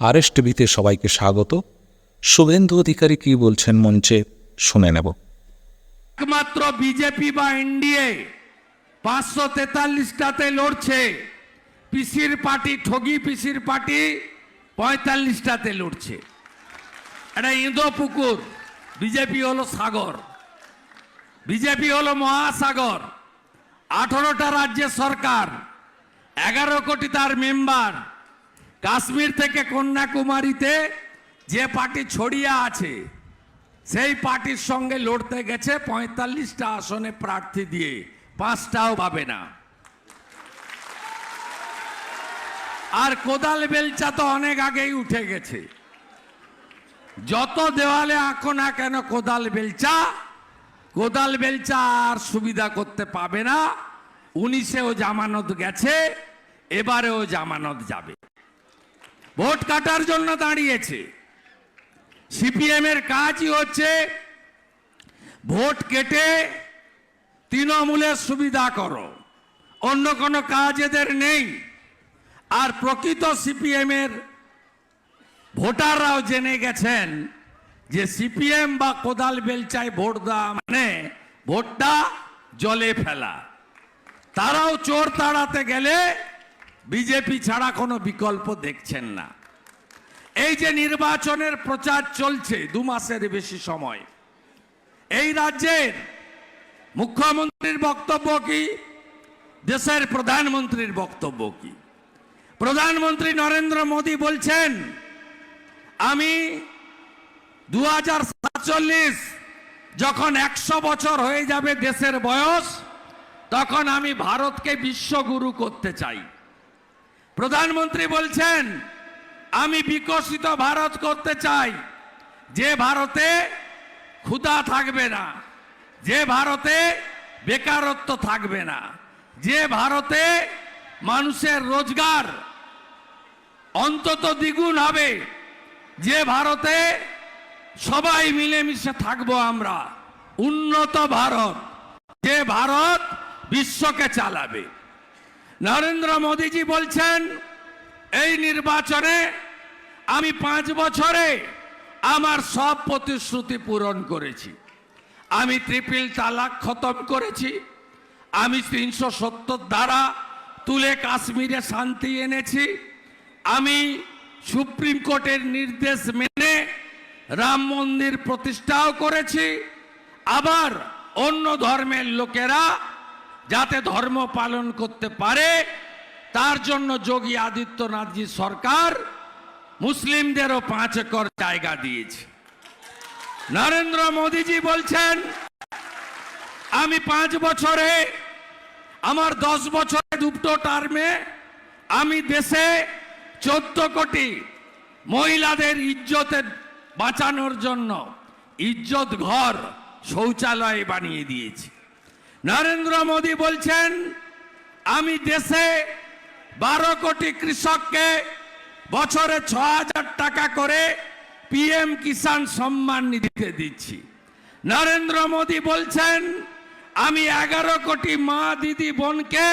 আর S টিভিতে সবাইকে স্বাগত। শুভেন্দু অধিকারী কি বলছেন মঞ্চে, শুনে নেব। একমাত্র বিজেপি বা এনডিএ পাঁচশো তেতাল্লিশটাতে লড়ছে। পিসির পার্টি, ঠগি পিসির পার্টি পঁয়তাল্লিশটাতে লড়ছে। এটা ইঁদো পুকুর, বিজেপি হলো সাগর। বিজেপি হলো মহাসাগর। আঠারোটা রাজ্যের সরকার, এগারো কোটি তার মেম্বার। কাশ্মীর থেকে কন্যাকুমারীতে যে পার্টি ছড়িয়ে আছে, সেই পার্টির সঙ্গে লড়তে গেছে পঁয়তাল্লিশটা আসনে প্রার্থী দিয়ে, পাঁচটাও পাবে না। আর কোদাল বেলচা তো অনেক আগেই উঠে গেছে। যত দেওয়ালে আঁকো না কেন কোদাল বেলচা কোদাল বেলচা আর সুবিধা করতে পাবে না। উনিশেও জামানত গেছে, এবারেও জামানত যাবে। ভোট কাটার জন্য দাঁড়িয়েছে। সিপিএম এর কাজই হচ্ছে ভোট কেটে তৃণমূলের সুবিধা করো। অন্য কোনো কাজ এদের নেই। আর প্রকৃত সিপিএম এর ভোটাররাও জেনে গেছেন যে সিপিএম বা কোদাল বেলচায় ভোট দেওয়া মানে ভোটটা জলে ফেলা। তারাও চোর তাড়াতে গেলে বিজেপি ছাড়া কোনো বিকল্প দেখছেন না। এই যে নির্বাচনের প্রচার চলছে দু মাসের বেশি সময়, এই রাজ্যের মুখ্যমন্ত্রীর বক্তব্য কি? দেশের প্রধানমন্ত্রীর বক্তব্য কি? প্রধানমন্ত্রী নরেন্দ্র মোদী বলছেন, আমি দু হাজার সাতচল্লিশ যখন একশো বছর হয়ে যাবে দেশের বয়স, তখন আমি ভারতকে বিশ্বগুরু করতে চাই। প্রধানমন্ত্রী বলছেন, আমি বিকশিত ভারত করতে চাই। যে ভারতে ক্ষুধা থাকবে না, যে ভারতে বেকারত্ব থাকবে না, যে ভারতে মানুষের রোজগার অন্তত দ্বিগুণ হবে, যে ভারতে সবাই মিলেমিশে থাকব আমরা, উন্নত ভারত, যে ভারত বিশ্বকে চালাবে। নরেন্দ্র মোদীজি বলছেন, এই নির্বাচনে আমি পাঁচ বছরে আমার সব প্রতিশ্রুতি পূরণ করেছি। আমি ট্রিপল তালাক খতম করেছি। আমি তিনশো সত্তর দ্বারা তুলে কাশ্মীরে শান্তি এনেছি। আমি সুপ্রিম কোর্টের নির্দেশ মেনে রাম মন্দির প্রতিষ্ঠাও করেছি। আবার অন্য ধর্মের লোকেরা যাতে ধর্ম পালন করতে পারে, তার জন্য যোগী আদিত্যনাথজি সরকার মুসলিমদেরও পাঁচ একর জায়গা দিয়েছে। নরেন্দ্র মোদীজি বলছেন, আমি পাঁচ বছরে, আমার দশ বছরে দুটো টার্মে আমি দেশে চোদ্দ কোটি মহিলাদের ইজ্জতের বাঁচানোর জন্য ইজ্জত ঘর শৌচালয় বানিয়ে দিয়েছি। নরেন্দ্র মোদী বলছেন, আমি দেশে বারো কোটি কৃষককে বছরে ছ হাজার টাকা করে পিএম কিষাণ সম্মান নিধিতে দিচ্ছি। নরেন্দ্র মোদী বলছেন, আমি এগারো কোটি মা দিদি বোনকে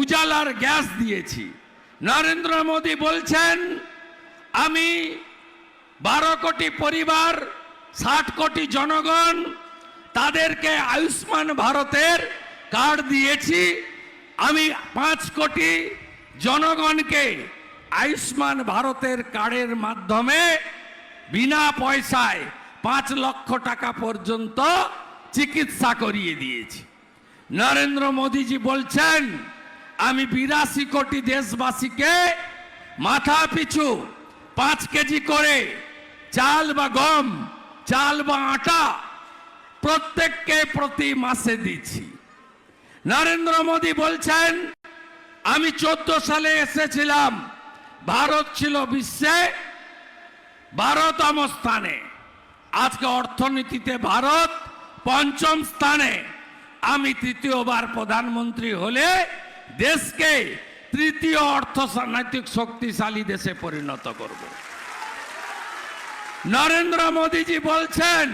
উজালার গ্যাস দিয়েছি। নরেন্দ্র মোদী বলছেন, আমি বারো কোটি পরিবার, ষাট কোটি জনগণ তাদেরকে আয়ুষ্মান ভারতের কার্ড দিয়েছি। আমি পাঁচ কোটি জনগণকে আয়ুষ্মান ভারতের কার্ডের মাধ্যমে বিনা পয়সায় পাঁচ লক্ষ টাকা পর্যন্ত চিকিৎসা করিয়ে দিয়েছি। নরেন্দ্র মোদীজি বলছেন, আমি বিরাশি কোটি দেশবাসীকে মাথা পিছু পাঁচ কেজি করে চাল বা গম, চাল বা আটা প্রত্যেককে প্রতি মাসে দিচ্ছি। নরেন্দ্র মোদী বলছেন, আমি চোদ্দ সালে এসেছিলাম, ভারত ছিল বিশ্বে বারোতম স্থানে। আজকে অর্থনীতিতে ভারত পঞ্চম স্থানে। আমি তৃতীয়বার প্রধানমন্ত্রী হলে দেশকে তৃতীয় অর্থনৈতিক শক্তিশালী দেশে পরিণত করব। নরেন্দ্র মোদীজি বলছেন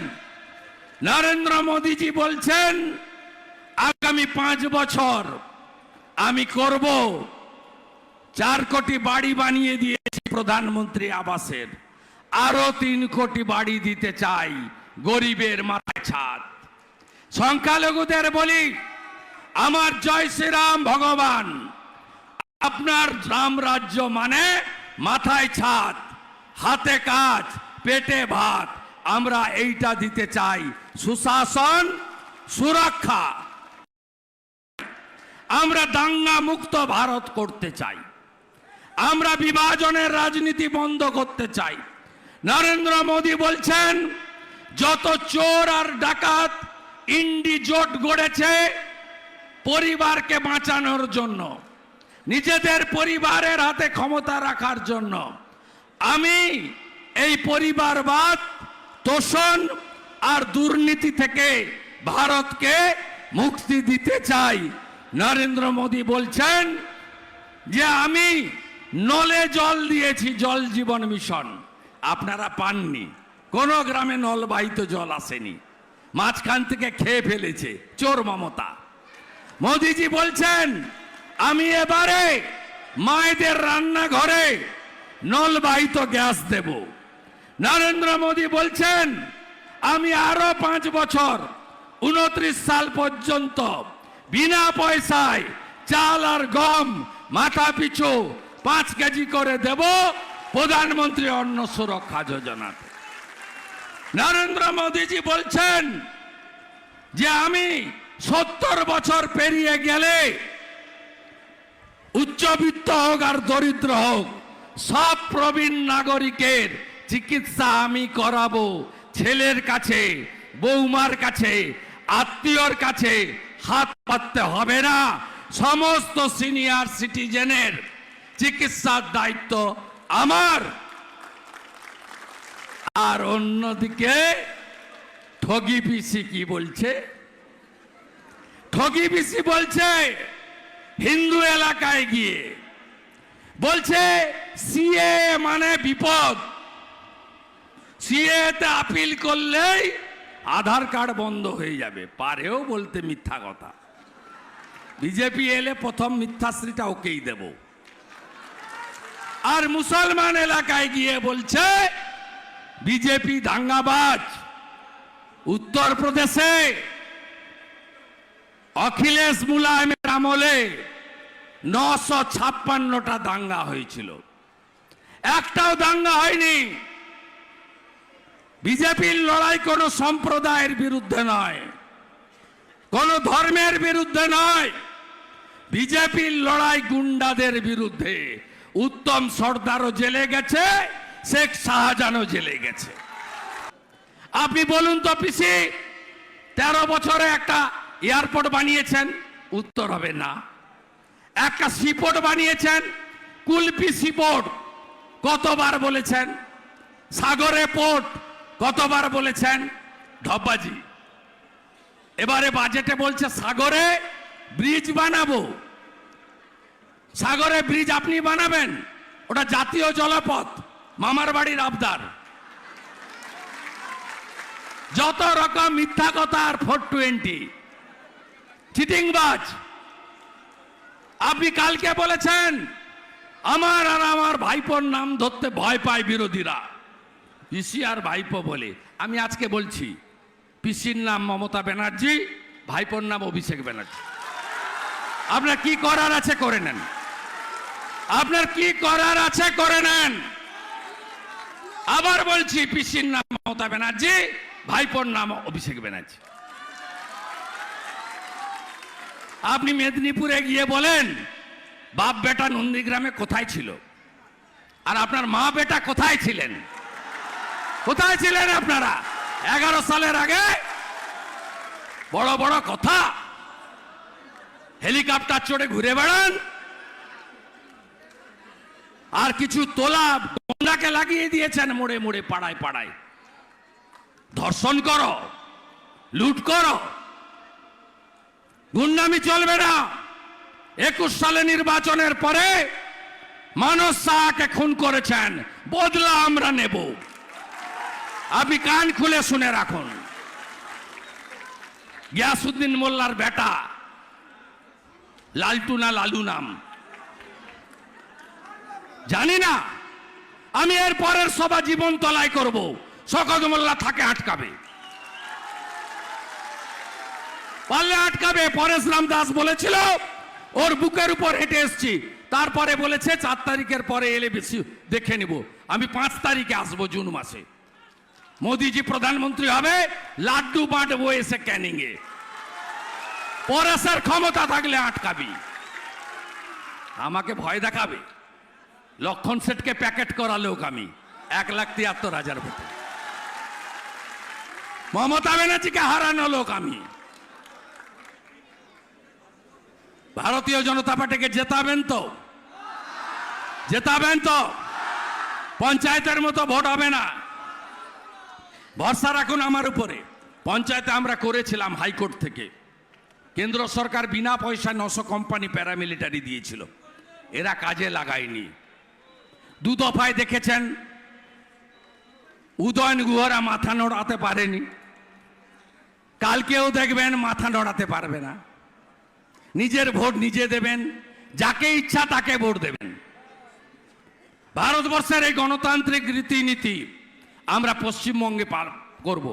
নরেন্দ্র মোদীজি বলছেন, আগামী পাঁচ বছর আমি করব। চার কোটি বাড়ি বানিয়ে দিয়েছি প্রধানমন্ত্রী আবাসের। আরও তিন কোটি বাড়ি দিতে চাই গরিবের মাথায় ছাদ। সংখ্যালঘুদের বলি, আমার জয় শ্রীরাম ভগবান, আপনার রাম রাজ্য মানে মাথায় ছাদ, হাতে কাজ, পেটে ভাত। আমরা এইটা দিতে চাই। সুশাসন, সুরক্ষা। আমরা দাঙ্গা মুক্ত ভারত করতে চাই। আমরা বিভাজনের রাজনীতি বন্ধ করতে চাই। নরেন্দ্র মোদী বলছেন, যত চোর আর ডাকাত ইন্ডি জোট গড়েছে, পরিবারকে বাঁচানোর জন্য, নিজেদের পরিবারের হাতে ক্ষমতা রাখার জন্য, আমি এই পরিবারবাদ তোষণ আর দুর্নীতি থেকে ভারতকে মুক্তি দিতে চাই। নরেন্দ্র মোদী বলছেন যে, আমি নলে জল দিয়েছি, জল জীবন মিশন। আপনারা পাননি। কোন গ্রামে নলবাহিত জল আসেনি। মাঝখান থেকে খেয়ে ফেলেছে চোর মমতা। মোদিজি বলছেন, আমি এবারে মায়েদের রান্নাঘরে নলবাহিত গ্যাস দেব। নরেন্দ্র মোদী বলছেন, আমি আরও পাঁচ বছর উনত্রিশ সাল পর্যন্ত বিনা পয়সায় চাল আর গম মাথা পিছু পাঁচ কেজি করে দেব প্রধানমন্ত্রী অন্ন সুরক্ষা যোজনাতে। নরেন্দ্র মোদীজি বলছেন যে আমি সত্তর বছর পেরিয়ে গেলে উচ্চবিত্ত হোক আর দরিদ্র হোক সব প্রবীণ নাগরিকের চিকিৎসা আমি করাবো ছেলের কাছে, বৌমার কাছে, আত্মীয়র কাছে হাত পাততে হবে না। সমস্ত সিনিয়র সিটিজেনের চিকিৎসার দায়িত্ব আমার। আর অন্যদিকে ঠগি পিসি কি বলছে? ঠগি পিসি বলছে, হিন্দু এলাকায় গিয়ে বলছে, সিএ মানে বিপদ। সিএ তে আপিল করলেই আধার কার্ড বন্ধ হয়ে যাবে। পারেও বলতে মিথ্যা কথা। বিজেপি এলে প্রথম মিথ্যাশ্রীটা ওকেই দেব। আর মুসলমান এলাকায় গিয়ে বলছে, বিজেপি দাঙ্গাবাজ। উত্তরপ্রদেশে অখিলেশ মুলায়মের আমলে নশো ছাপ্পান্নটা দাঙ্গা হয়েছিল। একটাও দাঙ্গা হয়নি। বিজেপির লড়াই কোনো সম্প্রদায়ের বিরুদ্ধে নয়, কোন ধর্মের বিরুদ্ধে নয়। বিজেপির লড়াই গুন্ডাদের বিরুদ্ধে। উত্তম সর্দারও জেলে গেছে, শেখ শাহজাহানও জেলে গেছে। আপনি বলুন তো, পিসি, তেরো বছরে একটা এয়ারপোর্ট বানিয়েছেন, উত্তর হবে না। একটা সিপোর্ট বানিয়েছেন, কুলপি সিপোর্ট কতবার বলেছেন? সাগরে পোর্ট কতবার বলেছেন ধব্বাজি এবারে বাজেটে বলছে, সাগরে ব্রিজ বানাবো। সাগরে ব্রিজ আপনি বানাবেন, ওটা জাতীয় জলপথ, মামার বাড়ির আবদার। যত রকম মিথ্যা কথা আর ফোর টোয়েন্টি। চিটিংবাজ, আপনি কালকে বলেছেন, আমার আর আমার ভাইপোর নাম ধরতে ভয় পায় বিরোধীরা। পিসি আর ভাইপো বলে। আমি আজকে বলছি, পিসির নাম মমতা ব্যানার্জি, ভাইপোর নাম অভিষেক ব্যানার্জি। আপনার কি করার আছে করে নেন। আপনার কি করার আছে করে নেন। আবার বলছি, পিসির নাম মমতা ব্যানার্জি, ভাইপোর নাম অভিষেক ব্যানার্জি। আপনি মেদিনীপুরে গিয়ে বলেন, বাপ বেটা নন্দীগ্রামে কোথায় ছিল? আর আপনার মা বেটা কোথায় ছিলেন? কোথায় ছিলেন আপনারা? এগারো সালের আগে? বড় বড় কথা। হেলিকপ্টার চড়ে ঘুরে বেড়ান। আর কিছু তোলা গন্ডাকে লাগিয়ে দিয়েছেন মোড়ে মোড়ে, পাড়ায় পাড়ায়। ধর্ষণ করো, লুট করো। গুন্ডামি চলবে না। একুশ সালে নির্বাচনের পরে মানস শাহকে খুন করেছেন। বদলা আমরা নেব। আপনি কান খুলে শুনে রাখুন। গিয়াসুদ্দিন মোল্লার বেটা, লালটু না লালু নাম। জানি না, আমি এর পরের সভা জীবন তলায় করব, শকত মোল্লা থাকে আটকাবে। পারলে আটকাবে পরেশরাম দাস বলেছিল, ওর বুকের উপর হেঁটে এসছি। তারপরে বলেছে, চার তারিখের পরে এলে বেশি দেখে নিব। আমি পাঁচ তারিখে আসব জুন মাসে। মোদিজি প্রধানমন্ত্রী হবে, লাড্ডু বাঁটবো এসে ক্যানিং এ পরেশের ক্ষমতা থাকলে আটকাবি। আমাকে ভয় দেখাবে। লক্ষণ সেটকে প্যাকেট করা লোক আমি এক লাখ তিয়াত্তর হাজার ভোটে। মমতা ব্যানার্জিকে হারানো লোক আমি ভারতীয় জনতা পার্টিকে জেতাবেন তো? জেতাবেন তো? পঞ্চায়েতের মতো ভোট হবে না। ভরসা রাখুন আমার উপরে। পঞ্চায়েতে আমরা করেছিলাম হাইকোর্ট থেকে। কেন্দ্র সরকার বিনা পয়সা নশো কোম্পানি প্যারামিলিটারি দিয়েছিল। এরা কাজে লাগায়নি। দু দফায় দেখেছেন, উদয়ন গুহরা মাথা নড়াতে পারেনি। কালকেও দেখবেন মাথা নড়াতে পারবে না। নিজের ভোট নিজে দেবেন, যাকে ইচ্ছা তাকে ভোট দেবেন। ভারতবর্ষের এই গণতান্ত্রিক রীতিনীতি আমরা পশ্চিমবঙ্গে পার করব।